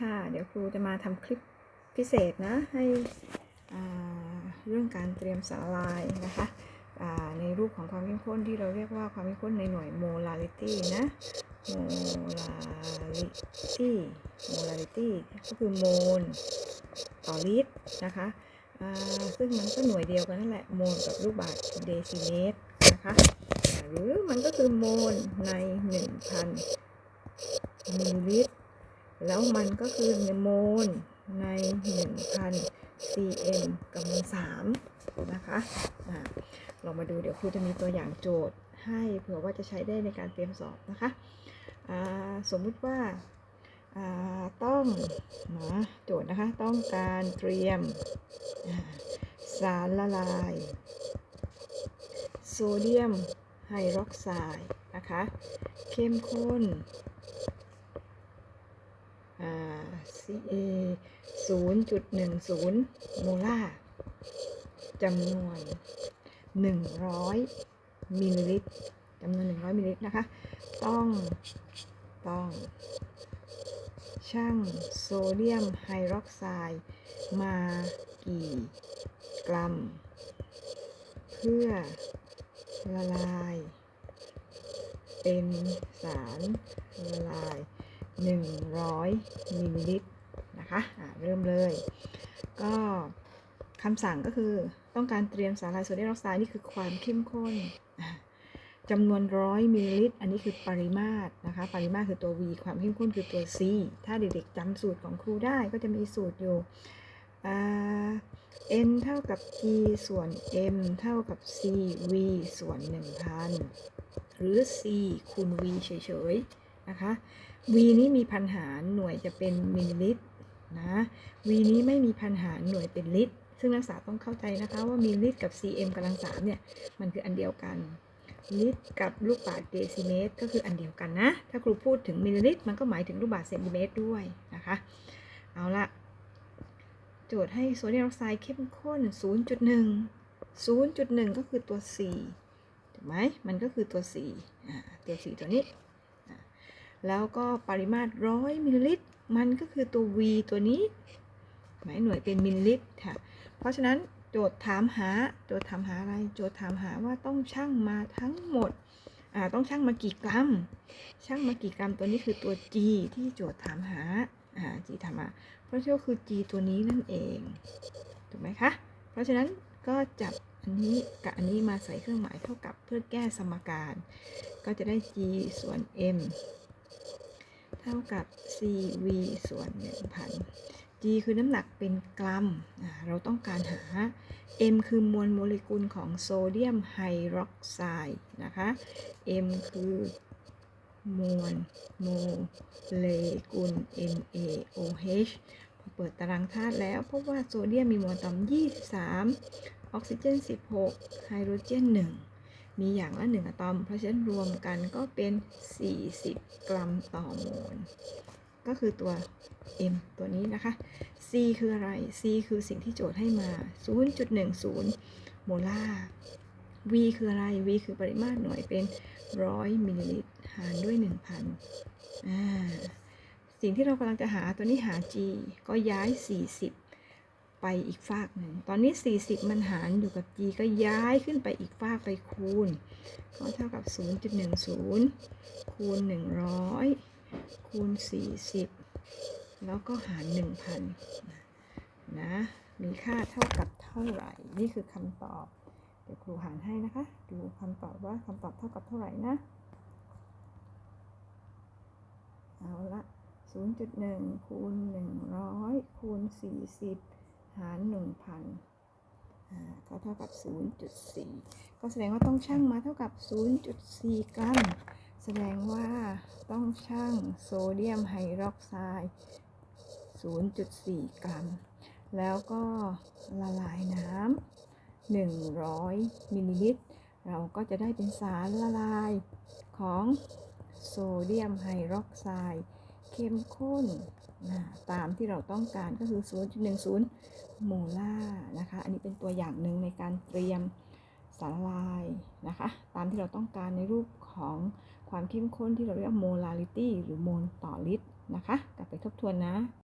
ค่ะ เดี๋ยวครูจะมาทำคลิปพิเศษนะให้เรื่องการเตรียมสาลายนะคะในรูปของความเข้มข้นที่เราเรียกว่าความเข้มข้นในหน่วย molarity นะ molarity molarity ก็คือโมลต่อลิตรนะคะซึ่งมันก็หน่วยเดียวกันนั่นแหละโมลกับลูกบาศก์เดซิเมตรนะคะหรือมันก็คือโมลใน 1,000มิลลิลิตร แล้วมันก็คือในโมลใน 1,000 cm กำลังสามนะคะอ่าเรามาดูเดี๋ยวครูจะมีตัวอย่างโจทย์ให้เผื่อว่าจะใช้ได้ในการเตรียมสอบนะคะสมมุติว่าาต้องนะโจทย์นะคะต้องการเตรียมาสารละลาย โซเดียมไฮดรอกไซด์นะคะ เข้มข้น CA 0.10 โมลาร์จำนวน 100 มิลลิลิตรจำนวน 100 มิลลิลิตรนะคะ ต้อง ต้อง ช่างโซเดียมไฮดรอกไซด์มากี่กรัม เพื่อละลาย เป็นสารละลาย 100มิลลิลิตรนะคะะเริ่มเลย ก็คำสั่งก็คือต้องการเตรียมสารลายโซเดียมไฮดรอกไซด์นี่คือความเข้มข้นจำนวนร้อยมิลลิลิตร อันนี้คือปริมาตรนะคะ ปริมาตรคือตัว V ความเข้มข้นคือตัว C ถ้าเด็กๆจำสูตรของครูได้ก็จะมีสูตรอยู่ n เท่ากับ g ส่วน m เท่ากับ c v ส่วน 1000 หรือ c คูณ v เฉยๆ นะคะ v นี้มีพันหารหน่วยจะเป็นมิลลิลิตรนะ v นี้ไม่มีพันหารหน่วยเป็นลิตร ซึ่งนักศึกษาต้องเข้าใจนะคะว่ามิลลิลิตรกับ cm กำลังสามเนี่ยมันคืออันเดียวกันลิตรกับลูกบาศก์เดซิเมตร ก็คืออันเดียวกันนะ ถ้าครูพูดถึงมิลลิลิตรมันก็หมายถึงลูกบาศก์เซนติเมตรด้วยนะคะ เอาละโจทย์ให้โซเดียมไออกไซด์เข้มข้น 0.1 0.1 ก็คือตัว 4 ถูกไหม มันก็คือตัว4อ่ตัว 4 ตัวนี้ แล้วก็ปริมาตร100มิลลิลิตร มันก็คือตัว V ตัวนี้ หมายหน่วยเป็นมิลลิลิตรค่ะ เพราะฉะนั้นโจทย์ถามหา โจทย์ถามหาอะไร โจทย์ถามหาว่าต้องชั่งมาทั้งหมด อ่า ต้องชั่งมากี่กรัม ชั่งมากี่กรัมตัวนี้คือตัว G ที่โจทย์ถามหา อ่า G ถามมาเพราะฉะนั้นก็คือ G ตัวนี้นั่นเอง ถูกไหมคะ เพราะฉะนั้นก็จับอันนี้กับอันนี้มาใส่เครื่องหมายเท่ากับเพื่อแก้สมการ ก็จะได้ G ส่วน M เท่ากับ CV ส่วน 1000 G คือน้ำหนักเป็นกรัม เราต้องการหา M คือมวลโมเลกุลของโซเดียมไฮดรอกไซด์นะคะ M คือมวลโมเลกุล NaOH พอเปิดตารางธาตุแล้วพบว่าโซเดียมมีมวลตอม23 ออกซิเจน 16 ไฮโดรเจน 1 มีอย่างละ 1 อะตอม เพราะฉะนั้นรวมกันก็เป็น 40 กรัมต่อโมล ก็คือตัว M ตัวนี้นะคะ C คืออะไร C คือสิ่งที่โจทย์ให้มา 0.10 โมลาร์ V คืออะไร V คือปริมาตรหน่วยเป็น 100 มิลลิลิตร หารด้วย 1,000อ่าสิ่งที่เรากำลังจะหาตัวนี้หา G ก็ย้าย 40 ไปอีกฟากหนึ่ง ตอนนี้ 40 มันหารอยู่กับ G ก็ย้ายขึ้นไปอีกฟากไปคูณ ก็เท่ากับ 0.10 คูณ 100 คูณ 40 แล้วก็หาร 1,000 นะ มีค่าเท่ากับเท่าไหร่ นี่คือคำตอบ เดี๋ยวครูหารให้นะคะ ดูคำตอบว่าคำตอบเท่ากับเท่าไหร่นะ เอาละ0.1 คูณ 100 คูณ 40 หาร1,000อ่าก็เท่ากับ 0.4 ก็แสดงว่าต้องชั่งมาเท่ากับ 0.4 กรัม แสดงว่าต้องชั่งโซเดียมไฮดรอกไซด์ 0.4 กรัม แล้วก็ละลายน้ำ 100 มิลลิลิตร เราก็จะได้เป็นสารละลายของโซเดียมไฮดรอกไซด์เข้มข้น ตามที่เราต้องการก็คือ 0.10 โมลาร์นะคะ อันนี้เป็นตัวอย่างหนึ่งในการเตรียมสารละลายนะคะ ตามที่เราต้องการในรูปของความเข้มข้นที่เราเรียกโมลาริตี้หรือโมลต่อลิตรนะคะ กลับไปทบทวนนะ